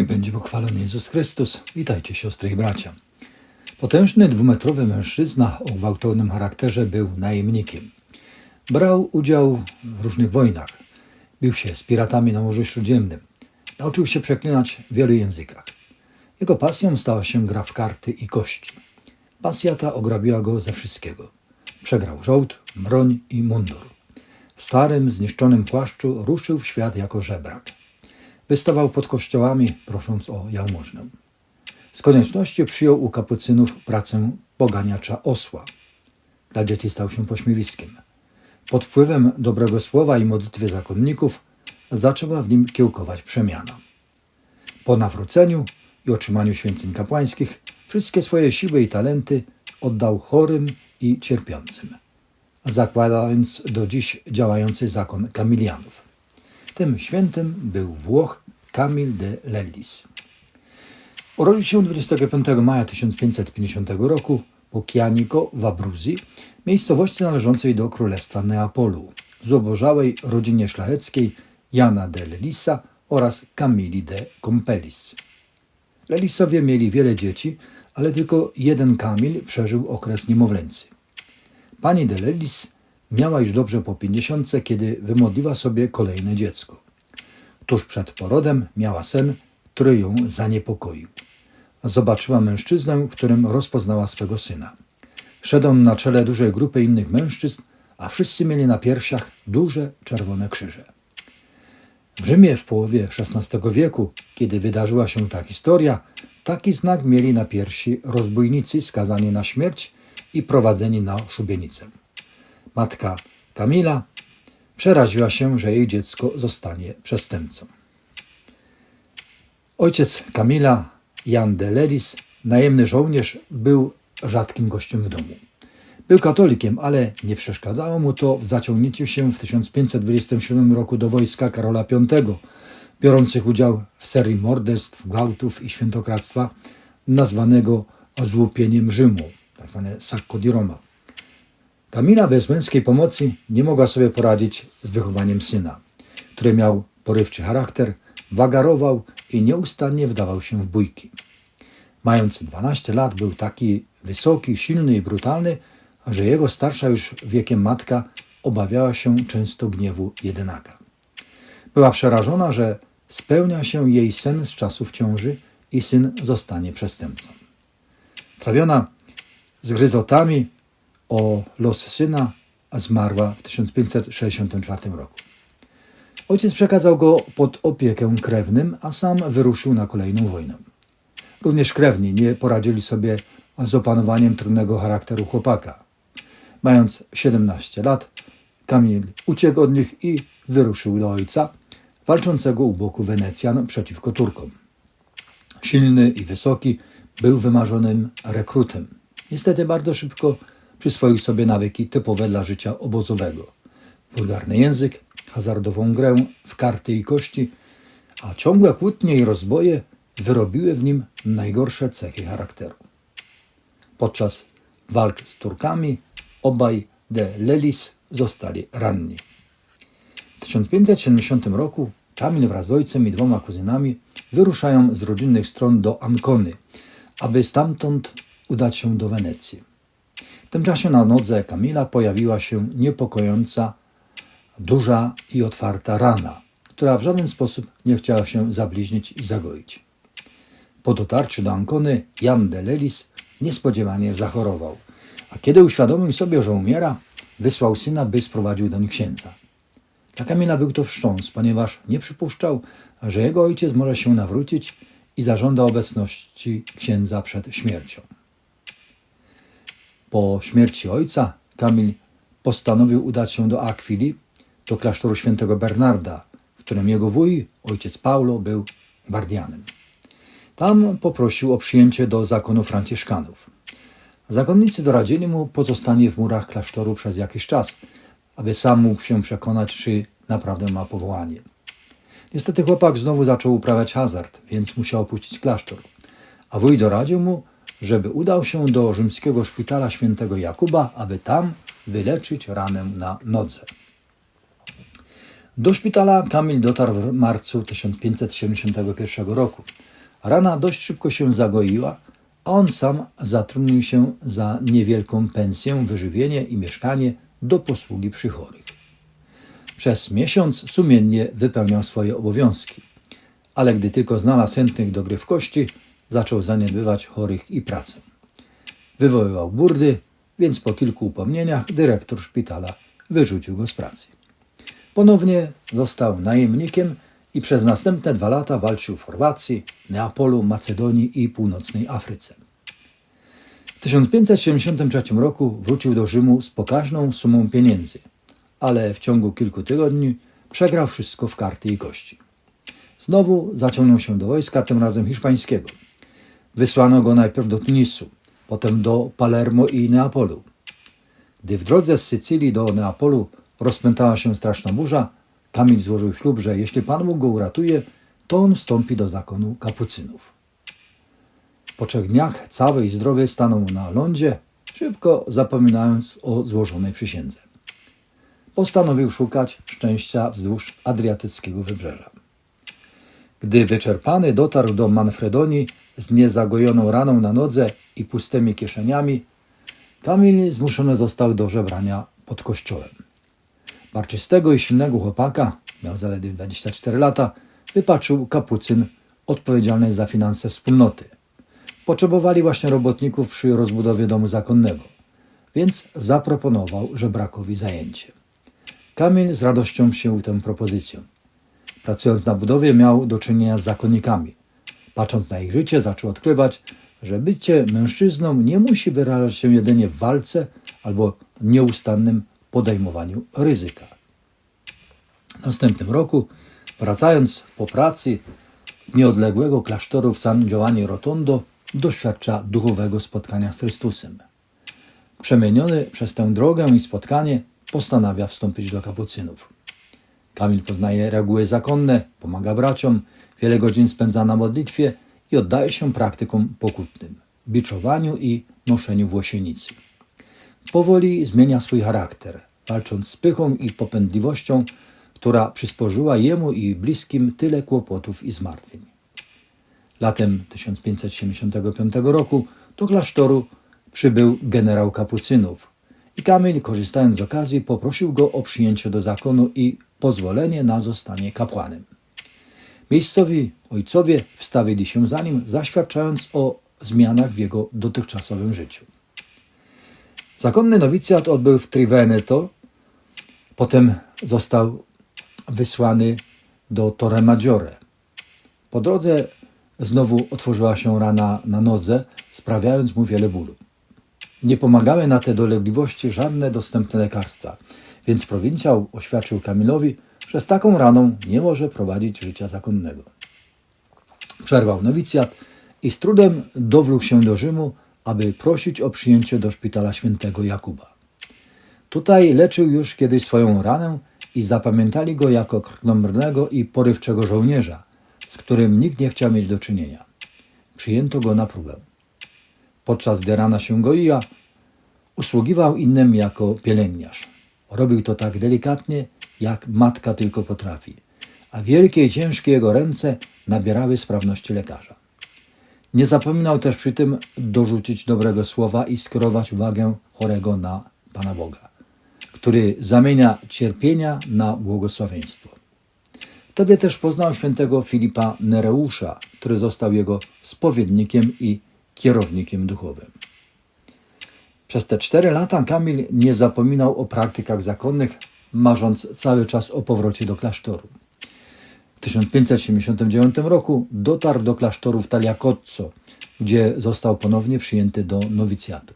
Niech będzie pochwalony Jezus Chrystus. Witajcie siostry i bracia. Potężny dwumetrowy mężczyzna o gwałtownym charakterze był najemnikiem. Brał udział w różnych wojnach. Bił się z piratami na Morzu Śródziemnym. Nauczył się przeklinać w wielu językach. Jego pasją stała się gra w karty i kości. Pasja ta ograbiła go ze wszystkiego. Przegrał żołd, broń i mundur. W starym, zniszczonym płaszczu ruszył w świat jako żebrak. Wystawał pod kościołami, prosząc o jałmużnę. Z konieczności przyjął u kapucynów pracę poganiacza osła. Dla dzieci stał się pośmiewiskiem. Pod wpływem dobrego słowa i modlitwy zakonników zaczęła w nim kiełkować przemiana. Po nawróceniu i otrzymaniu święceń kapłańskich wszystkie swoje siły i talenty oddał chorym i cierpiącym, zakładając do dziś działający zakon Kamilianów. Tym świętym był Włoch Camille de Lellis. Urodził się 25 maja 1550 roku po Chianico w Abruzji, miejscowości należącej do Królestwa Neapolu, w zubożałej rodzinie szlacheckiej Jana de Lellisa oraz Camilli de Compelis. Lellisowie mieli wiele dzieci, ale tylko jeden Kamil przeżył okres niemowlęcy. Pani de Lellis miała już dobrze po pięćdziesiątce, kiedy wymodliła sobie kolejne dziecko. Tuż przed porodem miała sen, który ją zaniepokoił. Zobaczyła mężczyznę, w którym rozpoznała swego syna. Szedł na czele dużej grupy innych mężczyzn, a wszyscy mieli na piersiach duże czerwone krzyże. W Rzymie w połowie XVI wieku, kiedy wydarzyła się ta historia, taki znak mieli na piersi rozbójnicy skazani na śmierć i prowadzeni na szubienicę. Matka Kamila przeraziła się, że jej dziecko zostanie przestępcą. Ojciec Kamila, Jan de Lelis, najemny żołnierz, był rzadkim gościem w domu. Był katolikiem, ale nie przeszkadzało mu to w zaciągnięciu się w 1527 roku do wojska Karola V, biorących udział w serii morderstw, gwałtów i świętokradztwa nazwanego złupieniem Rzymu, tzw. Sacco di Roma. Kamila bez męskiej pomocy nie mogła sobie poradzić z wychowaniem syna, który miał porywczy charakter, wagarował i nieustannie wdawał się w bójki. Mając 12 lat był taki wysoki, silny i brutalny, że jego starsza już wiekiem matka obawiała się często gniewu jedynaka. Była przerażona, że spełnia się jej sen z czasów ciąży i syn zostanie przestępcą. Trawiona zgryzotami o los syna, a zmarła w 1564 roku. Ojciec przekazał go pod opiekę krewnym, a sam wyruszył na kolejną wojnę. Również krewni nie poradzili sobie z opanowaniem trudnego charakteru chłopaka. Mając 17 lat, Kamil uciekł od nich i wyruszył do ojca, walczącego u boku Wenecjan przeciwko Turkom. Silny i wysoki, był wymarzonym rekrutem. Niestety bardzo szybko przyswoił sobie nawyki typowe dla życia obozowego. Wulgarny język, hazardową grę w karty i kości, a ciągłe kłótnie i rozboje wyrobiły w nim najgorsze cechy charakteru. Podczas walk z Turkami obaj de Lelis zostali ranni. W 1570 roku Kamil wraz z ojcem i dwoma kuzynami wyruszają z rodzinnych stron do Ancony, aby stamtąd udać się do Wenecji. W tym czasie na nodze Kamila pojawiła się niepokojąca, duża i otwarta rana, która w żaden sposób nie chciała się zabliźnić i zagoić. Po dotarciu do Ancony Jan de Lelis niespodziewanie zachorował, a kiedy uświadomił sobie, że umiera, wysłał syna, by sprowadził doń księdza. Dla Kamila był to wstrząs, ponieważ nie przypuszczał, że jego ojciec może się nawrócić i zażąda obecności księdza przed śmiercią. Po śmierci ojca Kamil postanowił udać się do Akwili, do klasztoru świętego Bernarda, w którym jego wuj, ojciec Paulo, był bardianem. Tam poprosił o przyjęcie do zakonu franciszkanów. Zakonnicy doradzili mu pozostanie w murach klasztoru przez jakiś czas, aby sam mógł się przekonać, czy naprawdę ma powołanie. Niestety chłopak znowu zaczął uprawiać hazard, więc musiał opuścić klasztor. A wuj doradził mu, żeby udał się do rzymskiego szpitala świętego Jakuba, aby tam wyleczyć ranę na nodze. Do szpitala Kamil dotarł w marcu 1571 roku. Rana dość szybko się zagoiła, a on sam zatrudnił się za niewielką pensję, wyżywienie i mieszkanie do posługi przy chorych. Przez miesiąc sumiennie wypełniał swoje obowiązki, ale gdy tylko znalazł chętnych do gry w kości, zaczął zaniedbywać chorych i pracę. Wywoływał burdy, więc po kilku upomnieniach dyrektor szpitala wyrzucił go z pracy. Ponownie został najemnikiem i przez następne dwa lata walczył w Chorwacji, Neapolu, Macedonii i północnej Afryce. W 1573 roku wrócił do Rzymu z pokaźną sumą pieniędzy, ale w ciągu kilku tygodni przegrał wszystko w karty i kości. Znowu zaciągnął się do wojska, tym razem hiszpańskiego. Wysłano go najpierw do Tunisu, potem do Palermo i Neapolu. Gdy w drodze z Sycylii do Neapolu rozpętała się straszna burza, Kamil złożył ślub, że jeśli Pan Bóg go uratuje, to on wstąpi do zakonu kapucynów. Po trzech dniach cały i zdrowy stanął na lądzie, szybko zapominając o złożonej przysiędze. Postanowił szukać szczęścia wzdłuż adriatyckiego wybrzeża. Gdy wyczerpany dotarł do Manfredonii z niezagojoną raną na nodze i pustymi kieszeniami, Kamil zmuszony został do żebrania pod kościołem. Barczystego i silnego chłopaka, miał zaledwie 24 lata, wypatrzył kapucyn odpowiedzialny za finanse wspólnoty. Potrzebowali właśnie robotników przy rozbudowie domu zakonnego, więc zaproponował żebrakowi zajęcie. Kamil z radością przyjął tę propozycję. Pracując na budowie miał do czynienia z zakonnikami. Patrząc na ich życie, zaczął odkrywać, że bycie mężczyzną nie musi wyrażać się jedynie w walce albo nieustannym podejmowaniu ryzyka. W następnym roku, wracając po pracy z nieodległego klasztoru w San Giovanni Rotondo, doświadcza duchowego spotkania z Chrystusem. Przemieniony przez tę drogę i spotkanie, postanawia wstąpić do kapucynów. Kamil poznaje reguły zakonne, pomaga braciom, wiele godzin spędza na modlitwie i oddaje się praktykom pokutnym, biczowaniu i noszeniu włosienicy. Powoli zmienia swój charakter, walcząc z pychą i popędliwością, która przysporzyła jemu i bliskim tyle kłopotów i zmartwień. Latem 1575 roku do klasztoru przybył generał kapucynów i Kamil, korzystając z okazji, poprosił go o przyjęcie do zakonu i pozwolenie na zostanie kapłanem. Miejscowi ojcowie wstawili się za nim, zaświadczając o zmianach w jego dotychczasowym życiu. Zakonny nowicjat odbył w Triveneto, potem został wysłany do Torre Maggiore. Po drodze znowu otworzyła się rana na nodze, sprawiając mu wiele bólu. Nie pomagały na te dolegliwości żadne dostępne lekarstwa, więc prowincjał oświadczył Kamilowi, że z taką raną nie może prowadzić życia zakonnego. Przerwał nowicjat i z trudem dowlógł się do Rzymu, aby prosić o przyjęcie do szpitala świętego Jakuba. Tutaj leczył już kiedyś swoją ranę i zapamiętali go jako krnąbrnego i porywczego żołnierza, z którym nikt nie chciał mieć do czynienia. Przyjęto go na próbę. Podczas gdy rana się goiła, usługiwał innym jako pielęgniarz. Robił to tak delikatnie, jak matka tylko potrafi, a wielkie ciężkie jego ręce nabierały sprawności lekarza. Nie zapominał też przy tym dorzucić dobrego słowa i skierować uwagę chorego na Pana Boga, który zamienia cierpienia na błogosławieństwo. Wtedy też poznał świętego Filipa Nereusza, który został jego spowiednikiem i kierownikiem duchowym. Przez te cztery lata Kamil nie zapominał o praktykach zakonnych, marząc cały czas o powrocie do klasztoru. W 1579 roku dotarł do klasztoru w Taliacozzo, gdzie został ponownie przyjęty do nowicjatu.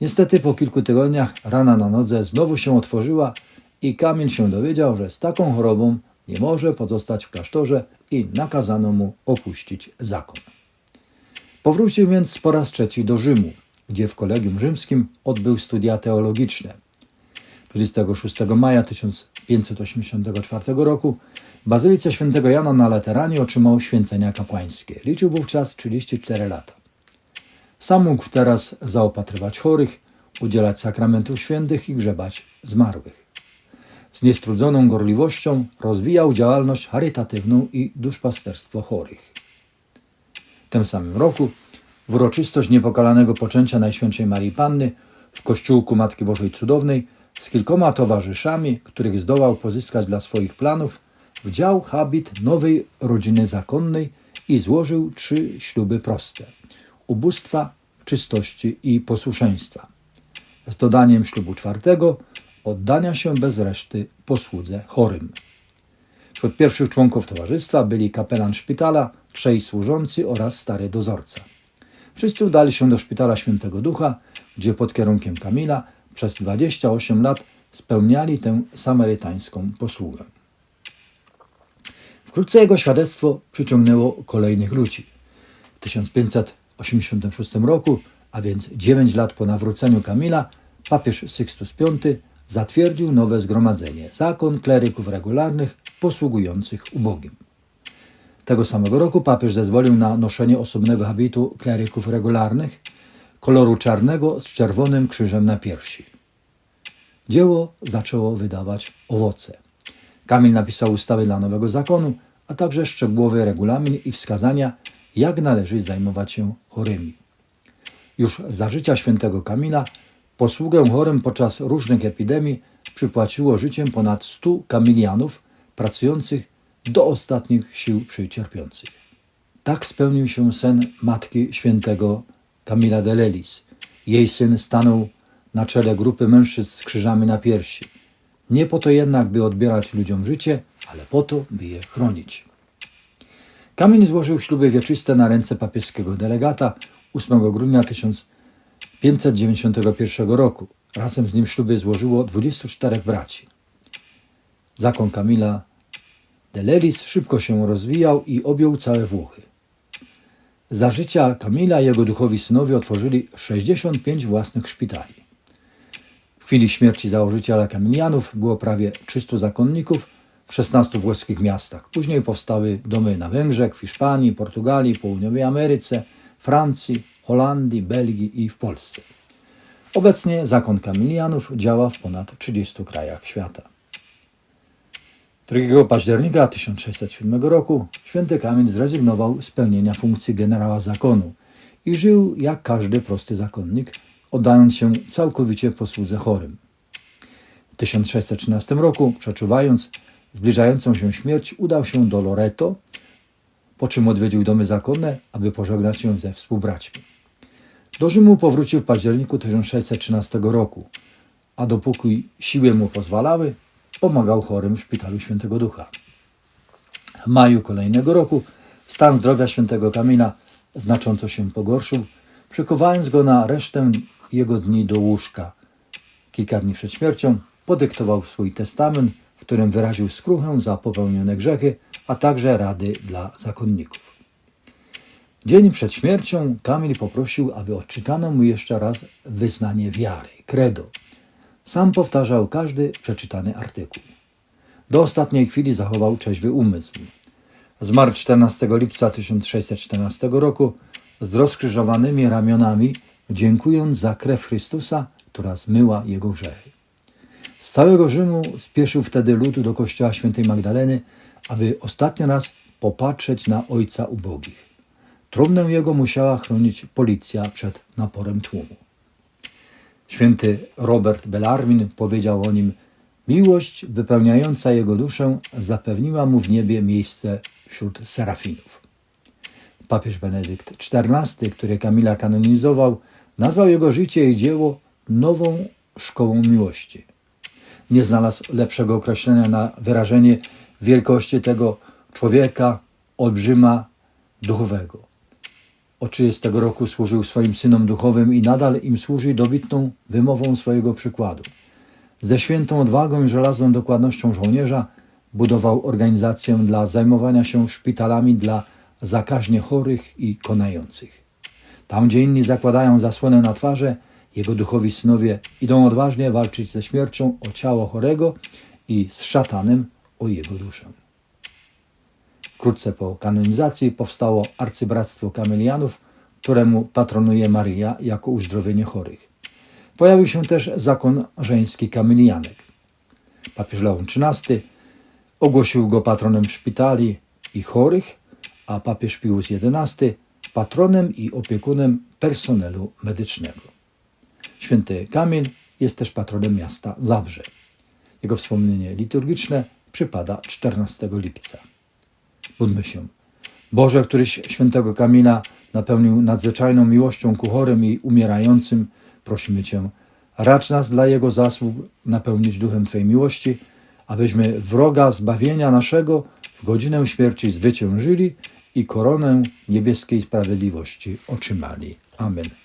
Niestety po kilku tygodniach rana na nodze znowu się otworzyła i Kamil się dowiedział, że z taką chorobą nie może pozostać w klasztorze i nakazano mu opuścić zakon. Powrócił więc po raz trzeci do Rzymu, gdzie w Kolegium Rzymskim odbył studia teologiczne. 26 maja 1584 roku w Bazylice Świętego Jana na Lateranie otrzymał święcenia kapłańskie. Liczył wówczas 34 lata. Sam mógł teraz zaopatrywać chorych, udzielać sakramentów świętych i grzebać zmarłych. Z niestrudzoną gorliwością rozwijał działalność charytatywną i duszpasterstwo chorych. tym samym roku w uroczystość niepokalanego poczęcia Najświętszej Marii Panny w kościółku Matki Bożej Cudownej z kilkoma towarzyszami, których zdołał pozyskać dla swoich planów, wdział habit nowej rodziny zakonnej i złożył trzy śluby proste ubóstwa, czystości i posłuszeństwa. Z dodaniem ślubu czwartego oddania się bez reszty posłudze chorym. Wśród pierwszych członków towarzystwa byli kapelan szpitala, trzej służący oraz stary dozorca. Wszyscy udali się do szpitala Świętego Ducha, gdzie pod kierunkiem Kamila przez 28 lat spełniali tę samarytańską posługę. Wkrótce jego świadectwo przyciągnęło kolejnych ludzi. W 1586 roku, a więc 9 lat po nawróceniu Kamila, papież Sixtus V zatwierdził nowe zgromadzenie, zakon kleryków regularnych posługujących ubogim. Tego samego roku papież zezwolił na noszenie osobnego habitu kleryków regularnych, koloru czarnego z czerwonym krzyżem na piersi. Dzieło zaczęło wydawać owoce. Kamil napisał ustawy dla nowego zakonu, a także szczegółowy regulamin i wskazania, jak należy zajmować się chorymi. Już za życia świętego Kamila posługę chorym podczas różnych epidemii przypłaciło życiem ponad 100 kamilianów pracujących do ostatnich sił przy cierpiących. Tak spełnił się sen matki świętego Kamila de Lelis. Jej syn stanął na czele grupy mężczyzn z krzyżami na piersi. Nie po to jednak, by odbierać ludziom życie, ale po to, by je chronić. Kamil złożył śluby wieczyste na ręce papieskiego delegata 8 grudnia 1591 roku. Razem z nim śluby złożyło 24 braci. Zakon Kamila de Lelis szybko się rozwijał i objął całe Włochy. Za życia Kamila jego duchowi synowie otworzyli 65 własnych szpitali. W chwili śmierci założyciela Kamilianów było prawie 300 zakonników w 16 włoskich miastach. Później powstały domy na Węgrzech, w Hiszpanii, Portugalii, Południowej Ameryce, Francji, Holandii, Belgii i w Polsce. Obecnie zakon Kamilianów działa w ponad 30 krajach świata. 2 października 1607 roku święty Kamil zrezygnował z pełnienia funkcji generała zakonu i żył jak każdy prosty zakonnik, oddając się całkowicie posłudze chorym. W 1613 roku, przeczuwając zbliżającą się śmierć, udał się do Loreto, po czym odwiedził domy zakonne, aby pożegnać się ze współbraćmi. Do Rzymu powrócił w październiku 1613 roku, a dopóki siły mu pozwalały, pomagał chorym w szpitalu Świętego Ducha. W maju kolejnego roku stan zdrowia świętego Kamila znacząco się pogorszył, przykuwając go na resztę jego dni do łóżka. Kilka dni przed śmiercią podyktował swój testament, w którym wyraził skruchę za popełnione grzechy, a także rady dla zakonników. Dzień przed śmiercią Kamil poprosił, aby odczytano mu jeszcze raz wyznanie wiary, credo. Sam powtarzał każdy przeczytany artykuł. Do ostatniej chwili zachował trzeźwy umysł. Zmarł 14 lipca 1614 roku z rozkrzyżowanymi ramionami, dziękując za krew Chrystusa, która zmyła jego grzechy. Z całego Rzymu spieszył wtedy lud do kościoła świętej Magdaleny, aby ostatni raz popatrzeć na ojca ubogich. Trumnę jego musiała chronić policja przed naporem tłumu. Święty Robert Bellarmin powiedział o nim: Miłość wypełniająca jego duszę zapewniła mu w niebie miejsce wśród serafinów. Papież Benedykt XIV, który Kamila kanonizował, nazwał jego życie i dzieło nową szkołą miłości. Nie znalazł lepszego określenia na wyrażenie wielkości tego człowieka, olbrzyma duchowego. Od 30 roku służył swoim synom duchowym i nadal im służy dobitną wymową swojego przykładu. Ze świętą odwagą i żelazną dokładnością żołnierza budował organizację dla zajmowania się szpitalami dla zakaźnie chorych i konających. Tam, gdzie inni zakładają zasłonę na twarze, jego duchowi synowie idą odważnie walczyć ze śmiercią o ciało chorego i z szatanem o jego duszę. Wkrótce po kanonizacji powstało arcybractwo kamelianów, któremu patronuje Maryja jako uzdrowienie chorych. Pojawił się też zakon żeński kamelianek. Papież Leon XIII ogłosił go patronem szpitali i chorych, a papież Pius XI patronem i opiekunem personelu medycznego. Święty Kamil jest też patronem miasta Zawrze. Jego wspomnienie liturgiczne przypada 14 lipca. Módlmy się. Boże, któryś świętego Kamila napełnił nadzwyczajną miłością ku chorym i umierającym, prosimy Cię, racz nas dla Jego zasług napełnić duchem Twojej miłości, abyśmy wroga zbawienia naszego w godzinę śmierci zwyciężyli i koronę niebieskiej sprawiedliwości otrzymali. Amen.